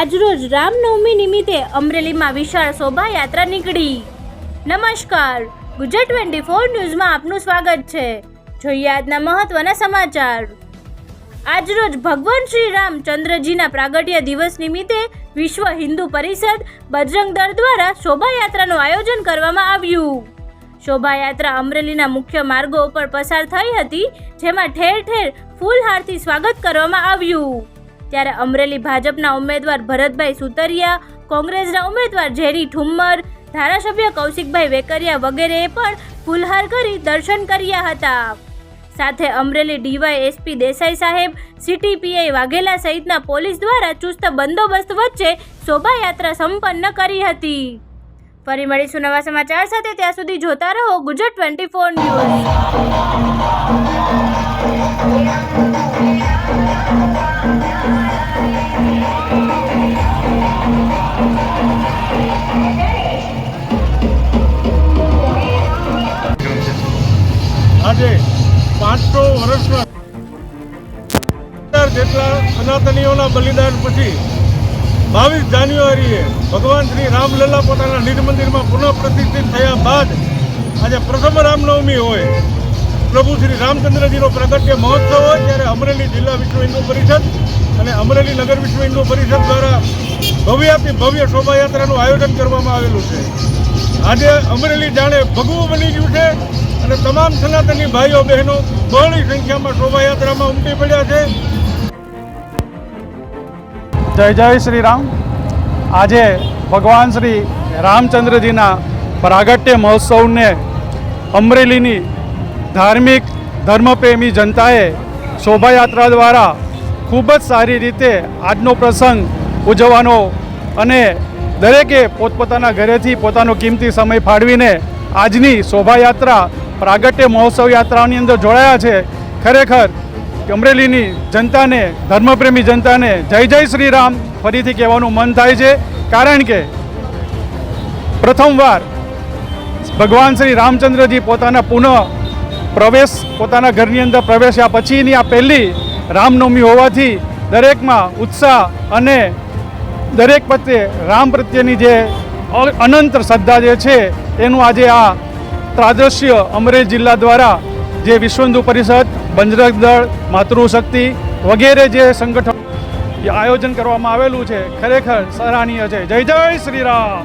આજરોજ રામનવમી નિમિત્તે અમરેલીમાં વિશાળ શોભાયાત્રા નીકળી. નમસ્કાર. ગુજરાત ટ્વેન્ટી ફોર ન્યૂઝમાં આપનું સ્વાગત છે. જોઈએ આજના મહત્વના સમાચાર. આજરોજ ભગવાન શ્રી રામચંદ્રજીના પ્રાગટ્ય દિવસ નિમિત્તે વિશ્વ હિન્દુ પરિષદ બજરંગ દળ દ્વારા શોભાયાત્રાનું આયોજન કરવામાં આવ્યું. શોભાયાત્રા અમરેલીના મુખ્ય માર્ગો ઉપર પસાર થઈ હતી, જેમાં ઠેર ઠેર ફૂલહારથી સ્વાગત કરવામાં આવ્યું. ત્યારે અમરેલી ભાજપના ઉમેદવાર ભરતભાઈ સુતરિયા, કોંગ્રેસના ઉમેદવાર ઝેરી ઠુમ્મર, ધારાસભ્ય કૌશિકભાઈ વેકરિયા વગેરેએ પણ ફૂલહાર કરી દર્શન કર્યા હતા. સાથે અમરેલી ડીવાય એસપી દેસાઈ સાહેબ સીટીપીઆઈ વાઘેલા સહિતના પોલીસ દ્વારા ચુસ્ત બંદોબસ્ત વચ્ચે શોભાયાત્રા સંપન્ન કરી હતી. ફરી મળીશું નવા સમાચાર સાથે, ત્યાં સુધી જોતા રહો ગુજરાત ટ્વેન્ટી ફોર ન્યૂઝ. આજે પાંચસો વર્ષના જેટલા સનાતનીઓના બલિદાન પછી બાવીસ જાન્યુઆરીએ ભગવાન શ્રી રામલલ્લા પોતાના નિજ મંદિરમાં પુનઃ પ્રતિષ્ઠિત થયા બાદ આજે પ્રથમ રામનવમી હોય, પ્રભુ શ્રી રામચંદ્રજીનો પ્રગટ્ય મહોત્સવ હોય, ત્યારે અમરેલી જિલ્લા વિશ્વ હિન્દુ પરિષદ અને અમરેલી નગર વિશ્વ હિન્દુ પરિષદ દ્વારા ભવ્યાથી ભવ્ય શોભાયાત્રાનું આયોજન કરવામાં આવેલું છે. આજે અમરેલી જાણે ભગવું બની ગયું છે અને તમામ સનાતની ભાઈઓ બહેનો બહોળી સંખ્યામાં શોભાયાત્રામાં ઉમટી પડ્યા છે. જય જય શ્રી રામ. આજે ભગવાન શ્રી રામચંદ્રજીના પ્રાગટ્ય મહોત્સવને અમરેલીની ધાર્મિક ધર્મપ્રેમી જનતાએ શોભાયાત્રા દ્વારા ખૂબ જ સારી રીતે આજનો પ્રસંગ ઉજવવાનો અને દરેકે પોતપોતાના ઘરેથી પોતાનો કિંમતી સમય ફાળવીને આજની શોભાયાત્રા, પ્રાગટ્ય મહોત્સવ યાત્રાની અંદર જોડાયા છે. ખરેખર અમરેલીની જનતાને, ધર્મપ્રેમી જનતાને જય જય શ્રી રામ ફરીથી કહેવાનું મન થાય છે. કારણ કે પ્રથમવાર ભગવાન શ્રી રામચંદ્રજી પોતાના પુનઃ પ્રવેશ, પોતાના ઘરની અંદર પ્રવેશ્યા પછીની આ પહેલી રામનવમી હોવાથી દરેકમાં ઉત્સાહ અને દરેક પ્રત્યે રામ પ્રત્યેની જે અનંત શ્રદ્ધા જે છે, એનું આજે આ ત્રાદૃશ્ય અમરેલી જિલ્લા દ્વારા જે વિશ્વ હિન્દુ પરિષદ બંજરક દળ, માતૃશક્તિ વગેરે જે સંગઠન આયોજન કરવામાં આવેલું છે, ખરેખર સરાહનીય છે. જય જય શ્રી રામ.